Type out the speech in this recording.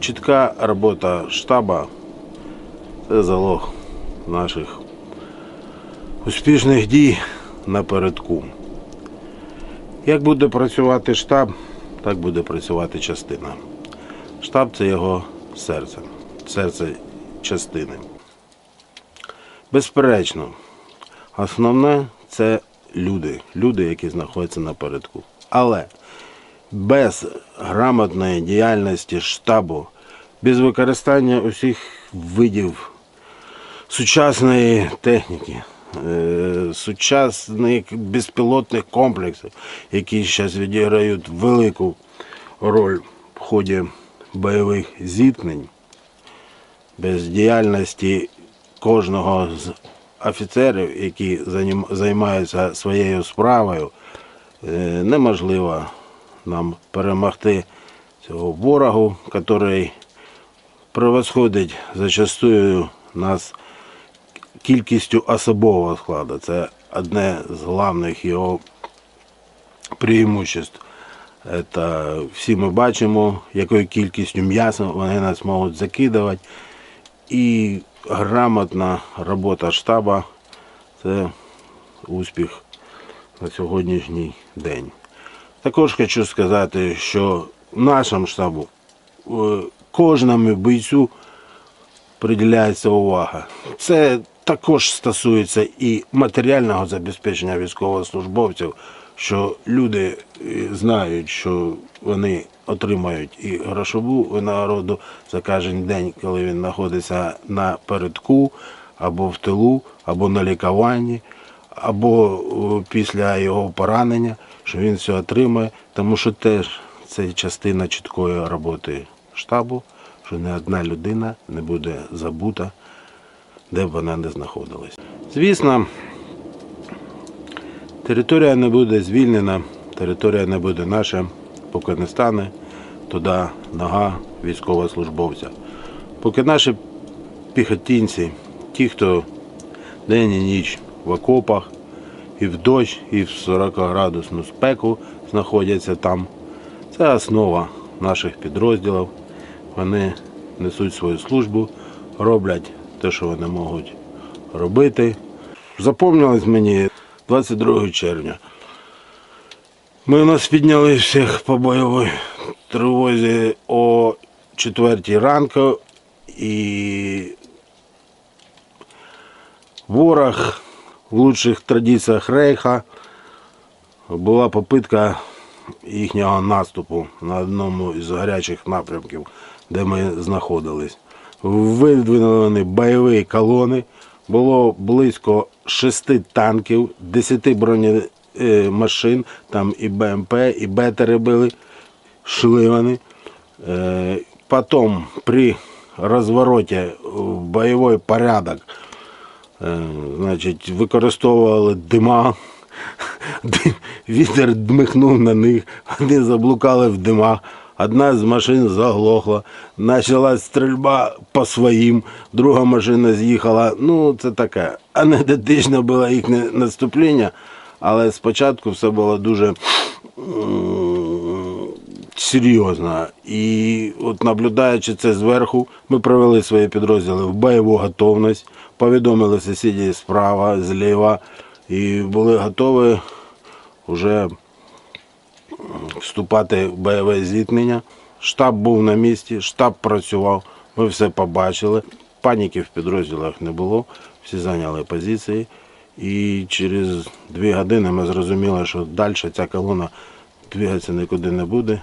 чітка робота штаба це залог наших успішних дій напередку. Як буде працювати штаб, так буде працювати частина. Штаб це його серце, серце частини. Безперечно, основне це люди, люди, які знаходяться напередку. Але без грамотної діяльності штабу, без використання усіх видів сучасної техніки, е, сучасних безпілотних комплексів, які зараз відіграють велику роль в ході бойових зіткнень, без діяльності кожного з офіцерів, які займаються своєю справою, е, неможливо нам перемогти цього ворогу, який превосходить зачастую нас кількістю особового складу. Це одне з головних його преимуществ. Це всі ми бачимо, якою кількістю м'яса вони нас можуть закидувати. І грамотна робота штаба це успіх на сьогоднішній день. Також хочу сказати, що нашому штабу е, кожному бійцю приділяється увага. Це також стосується і матеріального забезпечення військовослужбовців, що люди е, знають, що вони отримають і грошову винагороду за кожен день, коли він знаходиться на передку, або в тилу, або на лікуванні, або е, після його поранення, що він все отримає, тому що теж це частина чіткої роботи штабу, що не одна людина не буде забута, де б вона не знаходилась. Звісно, територія не буде звільнена, територія не буде наша, поки не стане туди нога військовослужбовця. Поки наші піхотинці, ті, хто день і ніч в окопах, і в дощ, і в 40-градусну спеку знаходяться там. Це основа наших підрозділів. Вони несуть свою службу, роблять те, що вони можуть робити. Запомнилось мені 22 червня. Ми у нас підняли всіх по бойовій тривозі о 4 ранку і ворог в лучших традиціях рейха була попитка їхнього наступу на одному із гарячих напрямків, де ми знаходились. Видвинули бойові колони, було близько шести танків, десяти бронемашин, там і БМП, і бетери були, шли вони. Е, Потім при розвороті в бойовий порядок Значить, використовували дима. Вітер дмихнув на них, вони заблукали в димах. Одна з машин заглохла, почалась стрільба по своїм, друга машина з'їхала. Ну, це таке. Анекдотичне було їхнє наступлення, але спочатку все було дуже серйозно. І от наблюдаючи це зверху, ми привели свої підрозділи в бойову готовність, повідомили сусідів справа, зліва, і були готові вже вступати в бойове зіткнення. Штаб був на місці, штаб працював, ми все побачили. Паніки в підрозділах не було, всі зайняли позиції. І через дві години ми зрозуміли, що далі ця колона двигатися нікуди не буде.